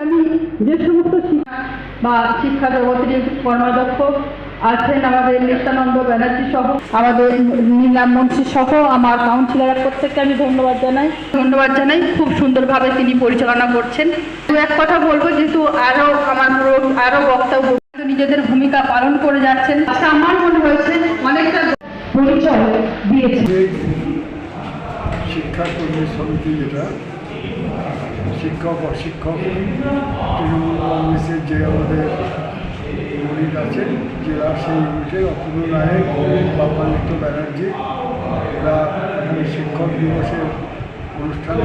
আমি যে সমস্ত শিক্ষা বা শিক্ষা জগতের কর্মাধ্যক্ষ আছেন আমাদের নিত্যানন্দ ব্যানার্জি সহ, আমাদের নীলাম মুন্সি সহ, আমার কাউন্সিলর প্রত্যেককে আমি ধন্যবাদ জানাই। ধন্যবাদ জানাই, খুব সুন্দরভাবে তিনি পরিচালনা করছেন। দু এক কথা বলব, যেহেতু আরও আমার আরও বক্তব্য নিজেদের ভূমিকা পালন করে যাচ্ছেন। আচ্ছা আমার মনে হয়েছে অনেকটা পরিচয় দিয়েছে যে শিক্ষাকর্মী সমিতি যেটা শিক্ষক অশিক্ষক তৃণমূল কংগ্রেসের যে আমাদের ইউনিট আছে জেলা সেই ইউনিটে অপূর্ব নায়ক বাপালিত ব্যানার্জি এরা এখানে শিক্ষক দিবসের অনুষ্ঠানে।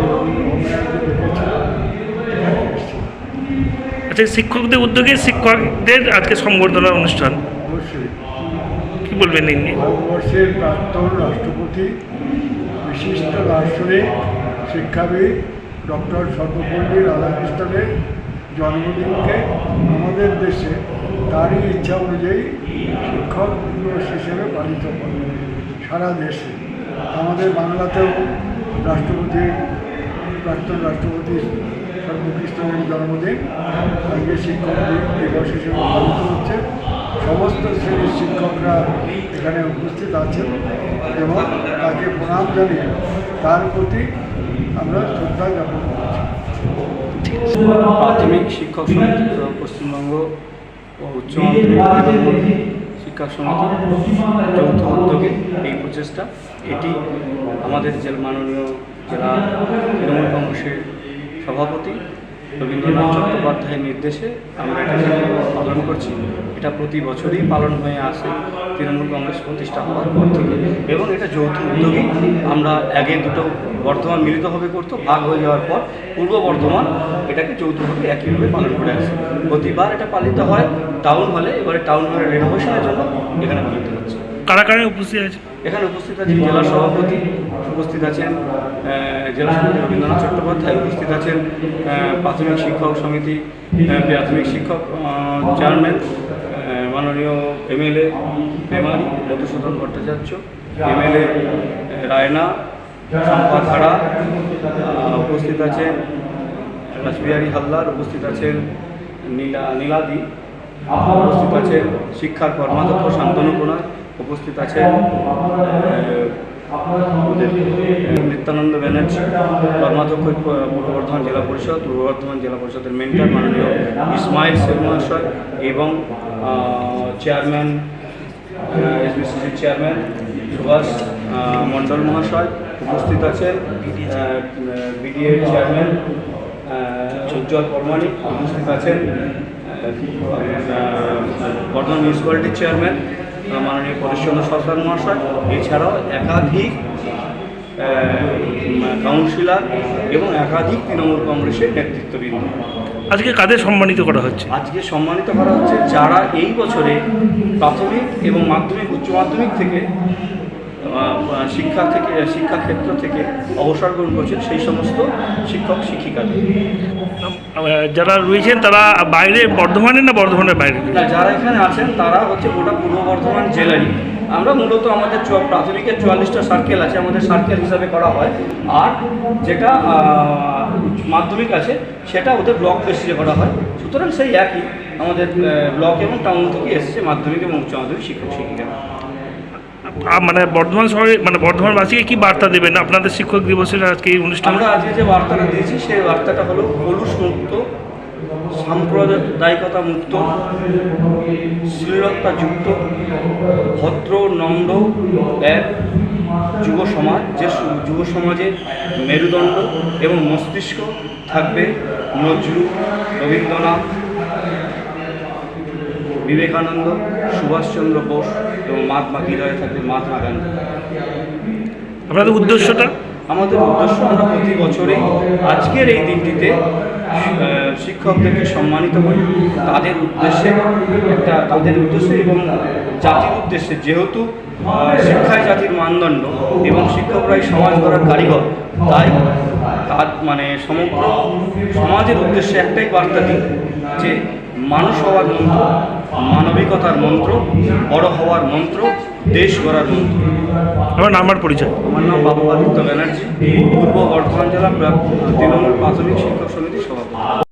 আচ্ছা শিক্ষকদের উদ্যোগে শিক্ষকদের আজকে সংবর্ধনা অনুষ্ঠান। অবশ্যই। কি বলবেন ভারতবর্ষের প্রাক্তন রাষ্ট্রপতি বিশিষ্ট দার্শনিক শিক্ষাবিদ ডক্টর সর্বপল্লী রাধাকৃষ্ণনের জন্মদিনকে আমাদের দেশে তারই ইচ্ছা অনুযায়ী শিক্ষক দিবস হিসেবে পালিত করে সারা দেশে। আমাদের বাংলাতেও রাষ্ট্রপতি, প্রাক্তন রাষ্ট্রপতি সর্বকৃষ্ণের জন্মদিন, আজকে শিক্ষক দিবস হিসেবে পালিত হচ্ছে। সমস্ত শ্রেণির শিক্ষকরা এখানে উপস্থিত আছেন এবং তাকে প্রণাম জানিয়ে তার প্রতি আমরা শ্রদ্ধা জ্ঞাপন করছি। প্রাথমিক শিক্ষক সমিতি পশ্চিমবঙ্গ ও উচ্চ শিক্ষক সমিতি যৌথ উদ্যোগে এই প্রচেষ্টা। এটি আমাদের জেলা মাননীয় জেলা তৃণমূল কংগ্রেসের সভাপতি রবীন্দ্রনাথ চট্টোপাধ্যায়ের নির্দেশে আমরা এটা পালন করছি। এটা প্রতি বছরই পালন হয়ে আসে। তৃণমূল কংগ্রেস প্রতিষ্ঠা হওয়ার পর থেকে। এবং এটা যৌথ উদ্যোগেই আমরা আগে দুটো বর্ধমান মিলিতভাবে করতো ভাগ হয়ে যাওয়ার পর পূর্ব বর্ধমান এটাকে যৌথভাবে একইভাবে পালন করে আসে। প্রতিবার এটা পালিত হয় টাউন হলে এবারে টাউন হলের রেনোভেশনের জন্য এখানে পালিত হচ্ছে। কারা কারা উপস্থিত আছে? এখানে উপস্থিত আছে জেলা সভাপতি উপস্থিত আছেন জেলা সভাপতি রবীন্দ্রনাথ চট্টোপাধ্যায় উপস্থিত আছেন প্রাথমিক শিক্ষক সমিতি প্রাথমিক শিক্ষক চেয়ারম্যান মাননীয় এমএলএ মেমারি মধুসূদন ভট্টাচার্য, এমএলএ রায়না খাড়া উপস্থিত আছেন, রাসবিহারী হালদার উপস্থিত আছেন, নীলা, নীলাদি উপস্থিত আছেন, শিক্ষার কর্মাধ্যক্ষ শান্তনু প্রণয় উপস্থিত আছেন নিত্যানন্দ ব্যানার্জি, কর্মাধ্যক্ষ পূর্ব বর্ধমান জেলা পরিষদ, পূর্ব বর্ধমান জেলা পরিষদের মেন্টার মাননীয় ইসমাইল শেখ মহাশয় এবং চেয়ারম্যান এসবিসিসির চেয়ারম্যান সুভাষ মণ্ডল মহাশয় উপস্থিত আছেন। বিডিএ চেয়ারম্যান উজ্জ্বল পরমাণিক উপস্থিত আছেন। বর্ধমান মিউনিসিপ্যালিটির চেয়ারম্যান মাননীয় পরেশচন্দ্র সরকার মহাশয়। এছাড়াও একাধিক কাউন্সিলর এবং একাধিক তৃণমূল কংগ্রেসের নেতৃত্ববৃন্দ। আজকে কাদের সম্মানিত করা হচ্ছে? আজকে সম্মানিত করা হচ্ছে যারা এই বছরে প্রাথমিক এবং মাধ্যমিক উচ্চ মাধ্যমিক থেকে শিক্ষা থেকে শিক্ষাক্ষেত্র থেকে অবসর গ্রহণ করছেন সেই সমস্ত শিক্ষক শিক্ষিকাদের। যারা রয়েছেন তারা বাইরে বর্ধমানের না বর্ধমানের বাইরে? যারা এখানে আছেন তারা হচ্ছে গোটা পূর্ব বর্ধমান জেলারই। আমরা মূলত আমাদের প্রাথমিকের চুয়াল্লিশটা সার্কেল আছে আমাদের সার্কেল হিসাবে করা হয়। আর যেটা মাধ্যমিক আছে সেটা ওদের ব্লক বেসিসে করা হয়। সুতরাং সেই একই আমাদের ব্লক এবং টাউন থেকে এসেছে মাধ্যমিক এবং উচ্চ মাধ্যমিক শিক্ষক শিক্ষিকা। মানে বর্ধমান শহরে মানে বর্ধমানবাসীকে কি বার্তা দেবেন? আপনাদের শিক্ষক দিবসের আজকে এই অনুষ্ঠান? আমরা আজকে যে বার্তাটা দিয়েছি সেই বার্তাটা হলো কলুষ মুক্ত সাম্প্রদায়িকতা মুক্ত, শ্লীলতা যুক্ত, ভদ্র, নম্র, এক যুব সমাজ, যে যুব সমাজের মেরুদণ্ড এবং মস্তিষ্ক থাকবে নজরুল রবীন্দ্রনাথ, বিবেকানন্দ, সুভাষচন্দ্র বোস এবং মহাত্মা হৃদয়ে থাকবে মহাত্মা গান্ধী। আপনাদের উদ্দেশ্যটা? আমাদের উদ্দেশ্য আমরা প্রতি বছরেই আজকের এই দিনটিতে শিক্ষকদেরকে সম্মানিত করি। তাদের উদ্দেশ্যে একটা, তাদের উদ্দেশ্যে এবং জাতির উদ্দেশ্যে যেহেতু শিক্ষাই জাতির মানদণ্ড এবং শিক্ষকরাই সমাজ গড়ার কারিগর, তাই তার মানে সমগ্র সমাজের উদ্দেশ্যে একটাই বার্তা দিই যে, মানুষ হওয়ার মন্ত্র মানবিকতার মন্ত্র বড় হওয়ার মন্ত্র দেশ গড়ার মন্ত্র। আমার নাম্বার পরিচয়। আমার নাম বাবু আদিত্য ব্যানার্জি পূর্ব বর্ধমান জেলা তৃণমূল প্রাথমিক শিক্ষক সমিতির সভাপতি।